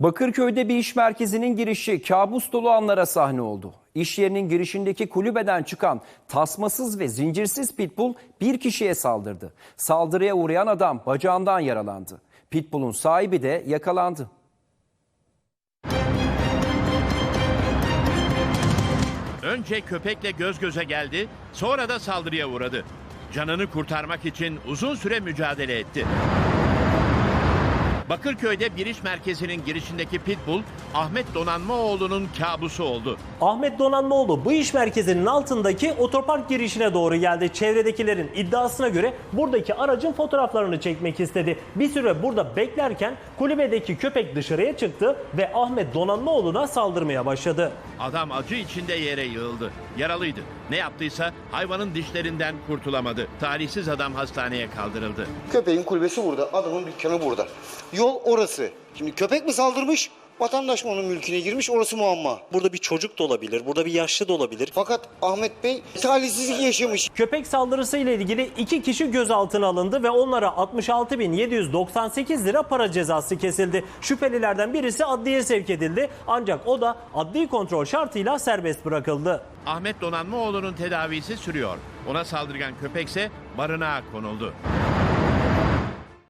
Bakırköy'de bir iş merkezinin girişi kabus dolu anlara sahne oldu. İş yerinin girişindeki kulübeden çıkan tasmasız ve zincirsiz pitbull bir kişiye saldırdı. Saldırıya uğrayan adam bacağından yaralandı. Pitbull'un sahibi de yakalandı. Önce köpekle göz göze geldi, sonra da saldırıya uğradı. Canını kurtarmak için uzun süre mücadele etti. Bakırköy'de bir iş merkezinin girişindeki pitbull Ahmet Donanmaoğlu'nun kabusu oldu. Ahmet Donanmaoğlu bu iş merkezinin altındaki otopark girişine doğru geldi. Çevredekilerin iddiasına göre buradaki aracın fotoğraflarını çekmek istedi. Bir süre burada beklerken kulübedeki köpek dışarıya çıktı ve Ahmet Donanmaoğlu'na saldırmaya başladı. Adam acı içinde yere yığıldı. Yaralıydı. Ne yaptıysa hayvanın dişlerinden kurtulamadı. Talihsiz adam hastaneye kaldırıldı. Köpeğin kulübesi burada, adamın dükkanı burada. Yol orası. Şimdi köpek mi saldırmış, vatandaş mı onun mülküne girmiş orası muamma. Burada bir çocuk da olabilir, burada bir yaşlı da olabilir. Fakat Ahmet Bey talihsizlik yaşamış. Köpek saldırısı ile ilgili iki kişi gözaltına alındı ve onlara 66.798 lira para cezası kesildi. Şüphelilerden birisi adliye sevk edildi ancak o da adli kontrol şartıyla serbest bırakıldı. Ahmet Donanmaoğlu'nun tedavisi sürüyor. Ona saldırgan köpekse barınağa konuldu.